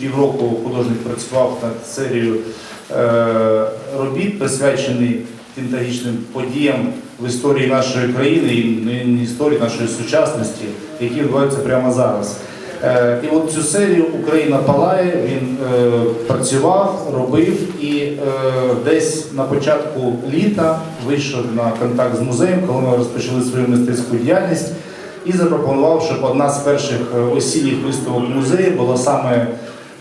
півроку художник працював над серією е, робіт, присвячений тим трагічним подіям в історії нашої країни і історії нашої сучасності, які відбуваються прямо зараз. Е, І от цю серію Україна палає. Він е, працював, робив і е, десь на початку літа вийшов на контакт з музеєм, коли ми розпочали свою мистецьку діяльність, і запропонував, щоб одна з перших е, осінніх виставок музею була саме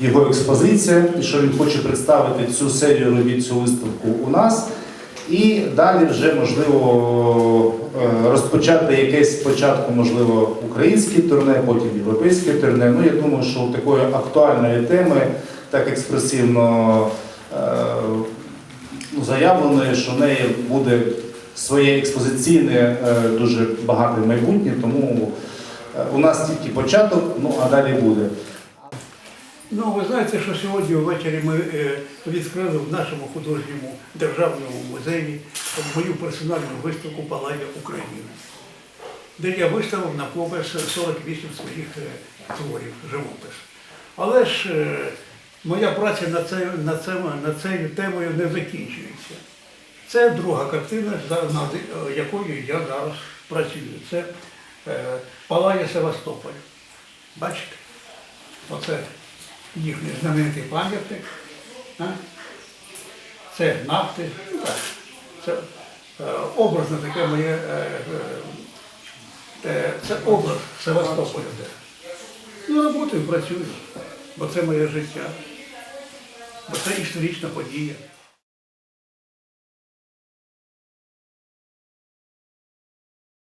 його експозиція, і що він хоче представити цю серію робіт, цю виставку у нас. І далі вже можливо е, розпочати якесь спочатку, можливо, українське турне, потім європейське турне. Ну я думаю, що такої актуальної теми, так експресивно е, заявленої, що в неї буде своє експозиційне е, дуже багате майбутнє, тому у нас тільки початок, ну а далі буде. Ну, ви знаєте, що сьогодні ввечері ми е, відкрили в нашому художньому державному музеї мою персональну виставку Палая України, де я виставив на показ 48 своїх е, творів, живопис. Але ж е, моя праця над цією, над, над цією темою не закінчується. Це друга картина, над якою я зараз працюю. Це Палає Севастополь. Бачите? Оце їхній знаменитий пам'ятник. Це нафти. Ну. Це е, образне таке моє. е, е, це образ Севастополя. Ну, роботою працюю, бо це моє життя. Бо це історична подія.